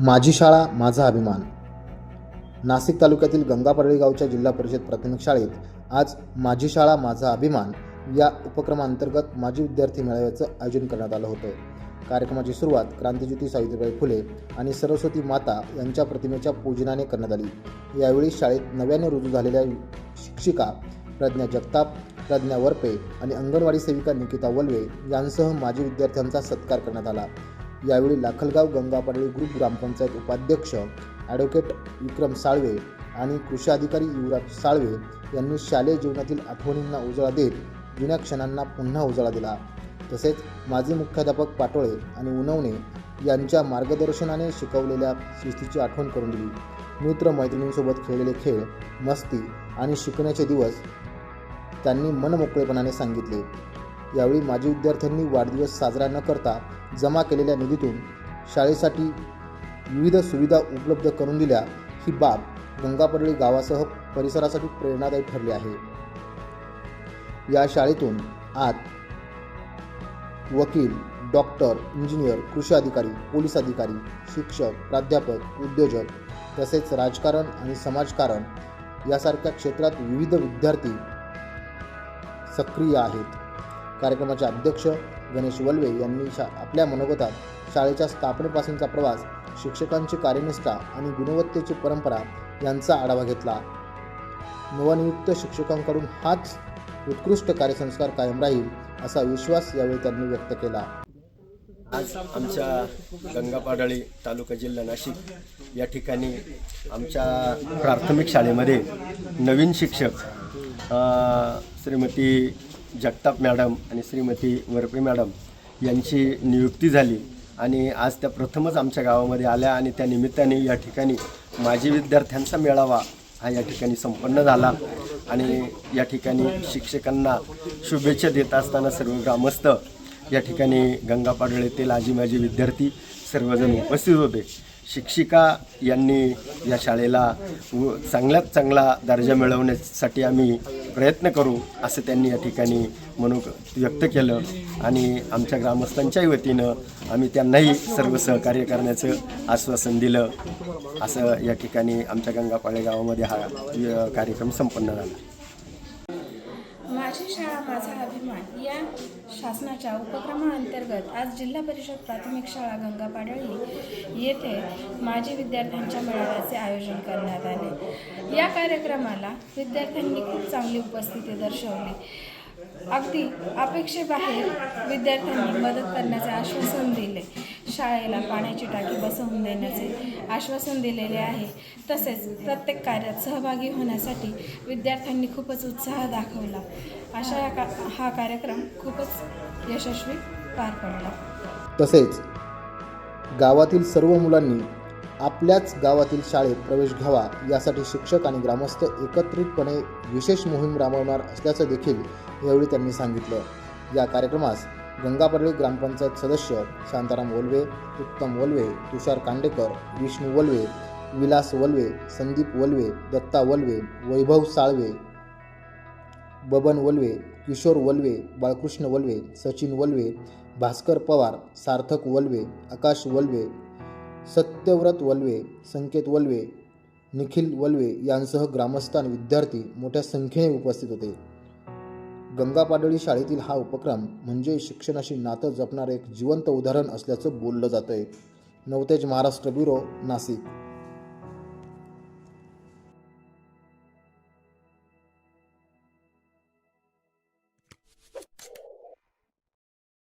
माझी शाळा माझा अभिमान. नाशिक तालुक्यातील गंगापरळी गावच्या जिल्हा परिषद प्राथमिक शाळेत आज माझी शाळा माझा अभिमान या उपक्रमांतर्गत माजी विद्यार्थी मेळाव्याचं आयोजन करण्यात आलं होतं. कार्यक्रमाची सुरुवात क्रांतिज्योती सावित्रीबाई फुले आणि सरस्वती माता यांच्या प्रतिमेच्या पूजनाने करण्यात आली. यावेळी शाळेत नव्याने रुजू झालेल्या शिक्षिका प्रज्ञा जगताप प्रज्ञा वरपे आणि अंगणवाडी सेविका निकिता वल्वे यांसह माजी विद्यार्थ्यांचा सत्कार करण्यात आला. यावेळी लाखलगाव गंगापाडळी ग्रुप ग्रामपंचायत उपाध्यक्ष ॲडव्होकेट विक्रम साळवे आणि कृषी अधिकारी युवराज साळवे यांनी शालेय जीवनातील आठवणींना उजाळा देत जुन्या क्षणांना पुन्हा उजाळा दिला. तसेच माजी मुख्याध्यापक पाटोळे आणि उनवणे यांच्या मार्गदर्शनाने शिकवलेल्या शिस्तीची आठवण करून दिली. मित्र मैत्रिणींसोबत खेळलेले खेळ मस्ती आणि शिकण्याचे दिवस त्यांनी मनमोकळेपणाने सांगितले. यावेळी माजी विद्यार्थ्यांनी वाढदिवस साजरा न करता जमा केलेल्या निधीतून शाळेसाठी विविध सुविधा उपलब्ध करून दिल्या. ही बाब गंगापडळी गावासह परिसरासाठी प्रेरणादायी ठरली आहे. या शाळेतून आत वकील डॉक्टर इंजिनियर कृषी अधिकारी पोलीस अधिकारी शिक्षक प्राध्यापक उद्योजक तसेच राजकारण आणि समाजकारण यासारख्या क्षेत्रात विविध विद्यार्थी सक्रिय आहेत. कार्यक्रमाचे अध्यक्ष गणेश वल्वे यांनी शा आपल्या मनोगतात शाळेच्या स्थापनेपासूनचा प्रवास शिक्षकांची कार्यनिष्ठा आणि गुणवत्तेची परंपरा यांचा आढावा घेतला. नवनियुक्त शिक्षकांकडून हाच उत्कृष्ट कार्यसंस्कार कायम राहील असा विश्वास यावेळी त्यांनी व्यक्त केला. आज आमच्या गंगापाडाळी तालुका जिल्हा नाशिक या ठिकाणी आमच्या प्राथमिक शाळेमध्ये नवीन शिक्षक श्रीमती जगताप मॅडम आणि श्रीमती वरपे मॅडम यांची नियुक्ती झाली आणि आज त्या प्रथमच आमच्या गावामध्ये आल्या आणि त्या निमित्ताने या ठिकाणी माजी विद्यार्थ्यांचा मेळावा हा या ठिकाणी संपन्न झाला. आणि या ठिकाणी शिक्षकांना शुभेच्छा देत असताना सर्व ग्रामस्थ या ठिकाणी गंगा पाडळेतील आजी माजी विद्यार्थी सर्वजण उपस्थित होते. शिक्षिका यांनी या शाळेला व चांगल्यात चांगला दर्जा मिळवण्यासाठी आम्ही प्रयत्न करू असं त्यांनी या ठिकाणी म्हणून व्यक्त केलं. आणि आमच्या ग्रामस्थांच्याही वतीनं आम्ही त्यांनाही सर्व सहकार्य करण्याचं आश्वासन दिलं. असं या ठिकाणी आमच्या गंगापाळे गावामध्ये हा कार्यक्रम संपन्न झाला. माझी शाळा माझा अभिमान या शासनाच्या उपक्रमाअंतर्गत आज जिल्हा परिषद प्राथमिक शाळा गंगापाडळी येथे माजी विद्यार्थ्यांच्या मेळाव्याचे आयोजन करण्यात आले. या कार्यक्रमाला विद्यार्थ्यांनी खूप चांगली उपस्थिती दर्शवली. अगदी अपेक्षेबाहेर विद्यार्थ्यांनी मदत करण्याचे आश्वासन दिले. शाळेला पाण्याची टाकी बसवून देण्याचे आश्वासन दिलेले आहे. तसेच प्रत्येक कार्यात सहभागी होण्यासाठी विद्यार्थ्यांनी खूपच उत्साह दाखवला. अशा या का हा कार्यक्रम खूपच यशस्वी पार पडला. तसेच गावातील सर्व मुलांनी आपल्याच गावातील शाळेत प्रवेश घ्यावा यासाठी शिक्षक आणि ग्रामस्थ एकत्रितपणे विशेष मोहीम राबवणार असल्याचं देखील यावेळी त्यांनी सांगितलं. या कार्यक्रमास गंगापर्ळे ग्रामपंचायत सदस्य शांताराम वलवे उत्तम वलवे तुषार कांडेकर विष्णू वलवे विलास वल्वे संदीप वलवे दत्ता वल्वे वैभव साळवे बबन वलवे किशोर वलवे बाळकृष्ण वलवे सचिन वलवे भास्कर पवार सार्थक वलवे आकाश वलवे सत्यव्रत वलवे संकेत वलवे निखिल वल्वे यांसह ग्रामस्थान विद्यार्थी मोठ्या संख्येने उपस्थित होते. गंगापाडळी शाळेतील हा उपक्रम म्हणजे शिक्षणाशी नातं जपणारं एक जिवंत उदाहरण असल्याचं बोललं जातं आहे नवतेज महाराष्ट्र ब्युरो नाशिक.